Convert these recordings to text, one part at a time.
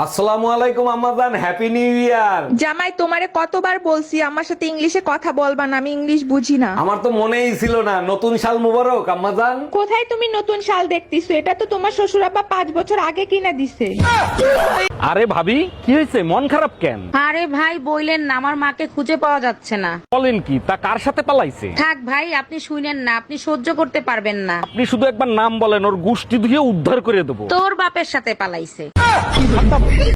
আসসালামু আলাইকুম আম্মাজান। Happy new year জামাই তোমারে কতবার বলছি আমার সাথে ইংলিশে কথা বলবা না আমি ইংলিশ বুঝি না। আমার তো মনেই ছিল না নতুন সাল মুবারক আম্মাজান। কোথায় তুমি নতুন সাল দেখতেছো? এটা তো তোমার শ্বশুর আব্বা পাঁচ বছর আগে কিনা দিছে। আরে ভাবি কি হয়েছে? মন খারাপ কেন? আরে ভাই বইলেন না আমার মাকে খুঁজে পাওয়া যাচ্ছে না। বলেন কি তা কার সাথে পালাইছে? থাক ভাই আপনি শুনেন না আপনি সহ্য করতে পারবেন না। আপনি শুধু একবার নাম বলেন ওর গুষ্টি ধুয়ে উদ্ধার করে দেবো। তোর বাপের সাথে পালাইছে।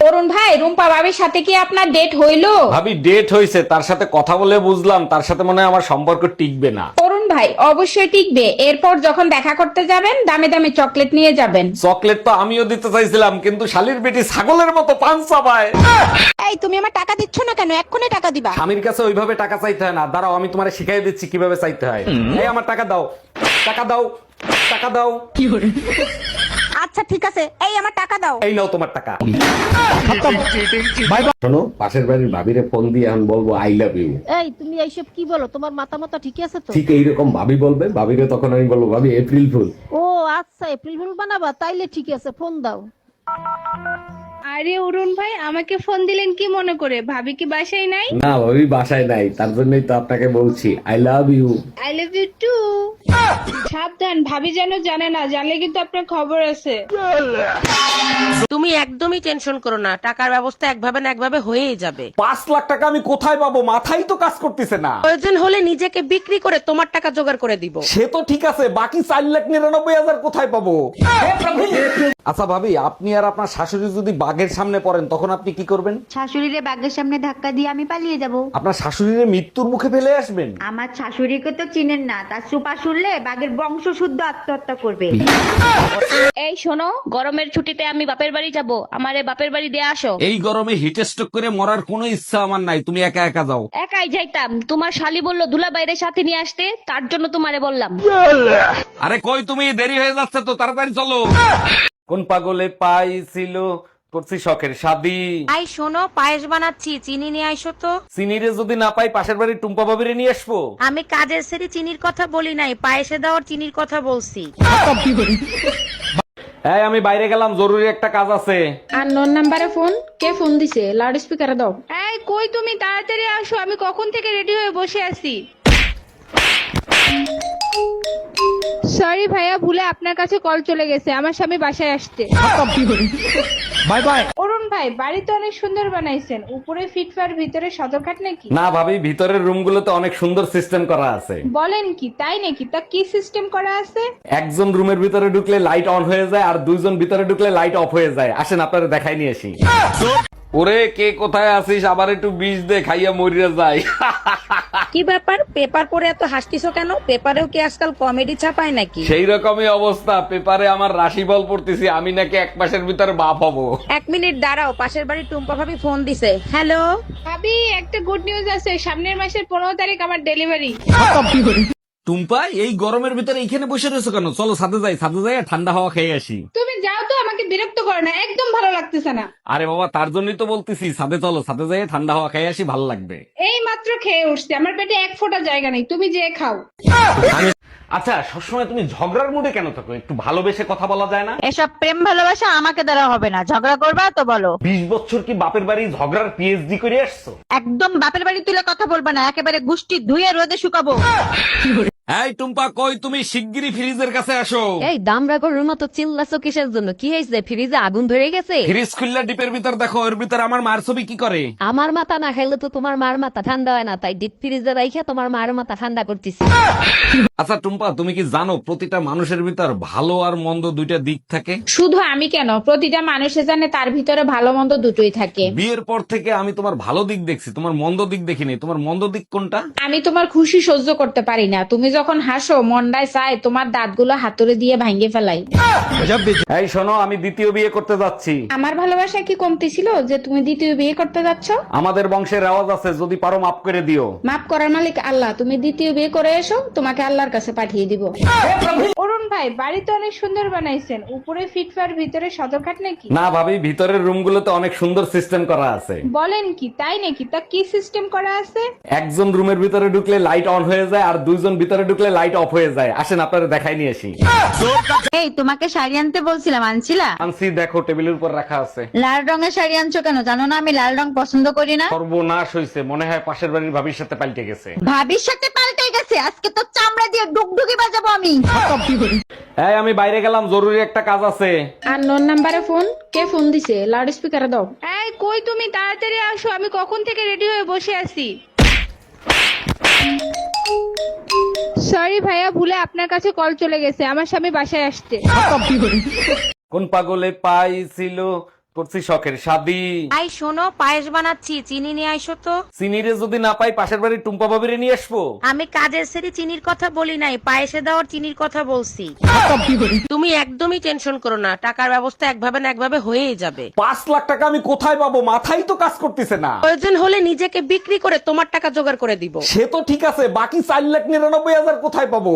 অরুণ ভাই রুম্পা ভাবির সাথে কি আপনার ডেট হইল? ভাবি ডেট হয়েছে তার সাথে কথা বলে বুঝলাম তার সাথে মনে হয় আমার সম্পর্ক টিকবে না। অরুণ ভাই অবশ্যই টিকবে। এরপর যখন দেখা করতে যাবেন দামে দামে চকলেট নিয়ে যাবেন। চকলেট তো আমিও দিতে চাইছিলাম কিন্তু শালির বেটি ছাগলের মতো পাঞ্চা পায়। এই তুমি আমার টাকা দিচ্ছ না কেন? এক্ষুনি টাকা দিবা। স্বামীর কাছে ওইভাবে টাকা চাইতে হয় না। দাঁড়াও আমি তোমার শিখাই দিচ্ছি কীভাবে চাইতে হয়। এই আমার টাকা দাও। টাকা দাও। টাকা দাও। আচ্ছা ঠিক আছে। এই আমার টাকা দাও। এই নাও তোমার টাকা। শোনো পাশের বাড়ির ভাবিরে ফোন দিয়ে এখন বলব আই লাভ ইউ এই তুমি এইসব কি বলো? তোমার মাথা মাথা ঠিক আছে তো? ঠিক এইরকম ভাবি বলবে ভাবিরে তখন আমি বলব ভাবি এপ্রিল ফুল ও আচ্ছা এপ্রিল ফুল বানাবা? তাইলে ঠিক আছে ফোন দাও। আরে অরুণ ভাই আমাকে ফোন দিলেন কি মনে করে? ভাবি কি বাসায় নাই? না ভাবি বাসায় নাই তার জন্যই তো আপনাকে বলছি I love you I love you too সাবধান ভাবি যেন জানে না জানলে কিন্তু আপনার খবর আছে। তুমি একদমই টেনশন করো না টাকার ব্যবস্থা একভাবে না একভাবে হয়েই যাবে। পাঁচ লাখ টাকা আমি কোথায় পাবো? মাথাই তো কাজ করতেছে না। প্রয়োজন হলে নিজেকে বিক্রি করে তোমার টাকা জোগাড় করে দিব। সে তো ঠিক আছে বাকি চার লাখ নিরানব্বই হাজার কোথায় পাবো? আচ্ছা ভাবি আপনি আর আপনার শাশুড়ি যদি বাঘের সামনে পড়েন তখন আপনি কি করবেন? শাশুড়িরে বাঘের সামনে ধাক্কা দিয়ে আমি পালিয়ে যাব। আপনার শাশুড়ির মৃত্যুর মুখে ফেলে আসবেন? আমার শাশুড়িকে তো চিনেন না তার সুপা শুনলে বাঘের বংশ শুদ্ধ আত্মহত্যা করবে। এই শোনো গরমের ছুটিতে আমি বাপের বাড়ি যাব। আমারে বাপের বাড়ি দিয়ে আসো। এই গরমে হিট স্ট্রোক করে মরার কোনো ইচ্ছা আমার নাই। তুমি একা একা যাও। একাই যাইতাম। তোমার শালি বলল দুলা বাইরে সাথে নিয়ে আসতে। তার জন্য তোমারে বললাম। আরে কই তুমি? দেরি হয়ে যাচ্ছে তো তাড়াতাড়ি চলো। কোন পাগলে পাইছিল করছি শখের শাদি আই শোনো পায়েস বানাচ্ছি চিনি নিয়ে আইসো তো। সিনিরে যদি না পাই পাশের বাড়ির টুম্পা বাবিরে নিয়ে আসব। আমি কাজের সেরি চিনির কথা বলি নাই পায়েসে দেওয়ার চিনির কথা বলছি। এই আমি বাইরে গেলাম জরুরি একটা কাজ আছে। আর নন নাম্বারে ফোন? কে ফোন দিছে? লাউড স্পিকারে দাও। এই কই তুমি? তাড়াতাড়ি আসো আমি কখন থেকে রেডি হয়ে বসে আছি? সরি ভাইয়া ভুলে আপনার কাছে কল চলে গেছে। আমার স্বামী বাসায় আসতে বাই বাই। অরুণ ভাই বাড়ি তো অনেক সুন্দর বানাইছেন। উপরে ফিটফার ভিতরে সদরঘাট নাকি? না ভাবি ভিতরের রুমগুলোতে অনেক সুন্দর সিস্টেম করা আছে। বলেন কি তাই নাকি? তা কি সিস্টেম করা আছে? একজন রুমের ভিতরে ঢুকলে লাইট অন হয়ে যায় আর দুইজন ভিতরে ঢুকলে লাইট অফ হয়ে যায়। আসেন আপনারা দেখাই নিয়ে আসি। ওরে কে কোথায় আছিস? আবার একটু বিষ দে খাইয়া মরিয়া যায়। কি ব্যাপার? পেপার পড়ে এত হাসতিছো কেন? পেপারেও কি আজকাল কমেডি ছাপায় নাকি? সেই রকমই অবস্থা। পেপারে আমার রাশিফল পড়তেছি আমি নাকি এক মাসের ভিতরে বাপ হব। এক মিনিট দাঁড়াও পাশের বাড়ির টুম্পা ভাবি ফোন দিছে। হ্যালো? ভাবি একটা গুড নিউজ আছে। সামনের মাসের পনেরো তারিখ আমার ডেলিভারি। টুম্পা এই গরমের ভিতরে এইখানে বসে রয়েছে কেন? চলো ছাদে যাই ছাদে যাই আর ঠান্ডা হাওয়া খেয়ে আসি। তুমি যাও তো। বিরক্ত করো না একদম ভালো লাগতেছে না। আরে বাবা তার জন্যই তো বলতেছি ছাদে চলো ছাদে যাই ঠান্ডা হাওয়া খেয়ে আসি ভালো লাগবে। এই মাত্র খেয়ে উঠছে আমার পেটে এক ফোঁটা জায়গা নেই তুমি যে খাও। আচ্ছা সবসময় তুমি ঝগড়ার মুডে কেন থাকো? একটু ভালোবেসে কথা বলা যায় না? এসব প্রেম ভালোবাসা আমাকে দ্বারা হবে না। ঝগড়া করবা তো বলো। বিশ বছর কি বাপের বাড়ি ঝগড়ার পিএইচডি করে আসছো? একদম বাপের বাড়ি তুলে কথা বলবা না একেবারে গুষ্টি ধুয়ে রোদে শুকাবো। এই টুম্পা কই তুমি? শিগগিরই ফ্রিজের কাছে আসো। এই দামরা গরুর মতো চিল্লাছো কিসের জন্য? কি হয়েছে? ফ্রিজে আগুন ধরে গেছে? ফ্রিজ খুললা ডিপের ভিতর দেখো এর ভিতর আমার মার ছবি কি করে? আমার মাথা না খাইলে তো তোমার মার মাথা ঠান্ডা হয় না তাই ডিপ ফ্রিজে রাইখা তোমার মার মাথা ঠান্ডা করতেছি। আচ্ছা টুম্পা তুমি কি জানো প্রতিটা মানুষের ভিতর ভালো আর মন্দ দুইটা দিক থাকে? শুধু আমি কেন? প্রতিটা মানুষে জানে তার ভিতরে ভালো মন্দ দুটোই থাকে। বিয়ের পর থেকে আমি তোমার ভালো দিক দেখছি তোমার মন্দ দিক দেখিনি। তোমার মন্দ দিক কোনটা? আমি তোমার খুশি সহ্য করতে পারি না। তুমি যখন হাসো মন্ডায় চায় তোমার দাঁতগুলো হাতুড়ে দিয়ে ভাঙ্গে ফেলাই। এই শোনো আমি দ্বিতীয় বিয়ে করতে যাচ্ছি। আমার ভালোবাসা কি কমতি ছিল যে তুমি দ্বিতীয় বিয়ে করতে যাচ্ছ? আমাদের বংশের রেওয়াজ আছে যদি পারো মাফ করে দিও। মাফ করার মালিক আল্লাহ। তুমি দ্বিতীয় বিয়ে করে এসো তোমাকে আল্লাহর কাছে পাঠিয়ে দিব। অরুণ ভাই বাড়ি তো অনেক সুন্দর বানাইছেন। উপরে ফিটফার ভিতরে সদরঘাট নাকি? না ভাবি ভিতরের রুমগুলোতে অনেক সুন্দর সিস্টেম করা আছে। বলেন কি তাই নাকি? তা কি সিস্টেম করা আছে? একজন রুমের ভিতরে ঢুকলে লাইট অন হয়ে যায় আর দুইজন ভিতরে ঢুকলে লাইট অফ হয়ে যায়। আসেন আপনারা দেখাই নিয়ে আসি। এই তোমাকে শাড়ি আনতে বলছিলাম আনছিলা? আনসি দেখো টেবিলের উপর রাখা আছে। লাল রঙের শাড়ি আনছো কেন? জানো না আমি লাল রং পছন্দ করি না। সর্বনাশ হয়েছে মনে হয় পাশের বাড়ির ভাবির সাথে পাল্টে গেছে। ভাবির সাথে পাল্টে গেছে আজকে তো চামড়া দিয়ে ডুগডুগি বাজাবো আমি। এই আমি বাইরে গেলাম জরুরি একটা কাজ আছে। আর নন নাম্বারে ফোন? কে ফোন দিছে? লাউড স্পিকারে দাও। এই কই তুমি? তাড়াতাড়ি আসো আমি কখন থেকে রেডি হয়ে বসে আছি। সরি ভাইয়া ভুলে আপনার কাছে কল চলে গেছে। আমার স্বামী বাসায় আসতে কোন পাগলে পাইছিল? করছি শখের শাদি। আই শোনো পায়েস বানাচ্ছি চিনি নিয়ে আইসো তো। চিনিরে যদি না পাই পাশের বাড়ির টুম্পা নিয়ে আসব। আমি কাজের সেরে চিনির কথা বলি নাই পায়েসে দেওয়ার চিনির কথা বলছি। তুমি একদমই টেনশন করো না টাকার ব্যবস্থা একভাবে না একভাবে হয়েই যাবে। পাঁচ লাখ টাকা আমি কোথায় পাবো? মাথাই তো কাজ করতেছে না। প্রয়োজন হলে নিজেকে বিক্রি করে তোমার টাকা জোগাড় করে দিব। সে তো ঠিক আছে বাকি চার লাখ নিরানব্বই হাজার কোথায় পাবো?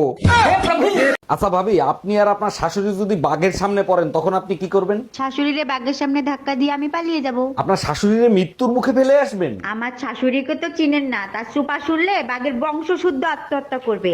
আচ্ছা ভাবি আপনি আর আপনার শাশুড়ি যদি বাঘের সামনে পড়েন তখন আপনি কি করবেন? শাশুড়িরে বাঘের সামনে ধাক্কা দিয়ে আমি পালিয়ে যাব। আপনার শাশুড়িরে মৃত্যুর মুখে ফেলে আসবেন? আমার শাশুড়িকে তো চিনেন না তার সুপা শুনলে বাঘের বংশ শুদ্ধ আত্মহত্যা করবে।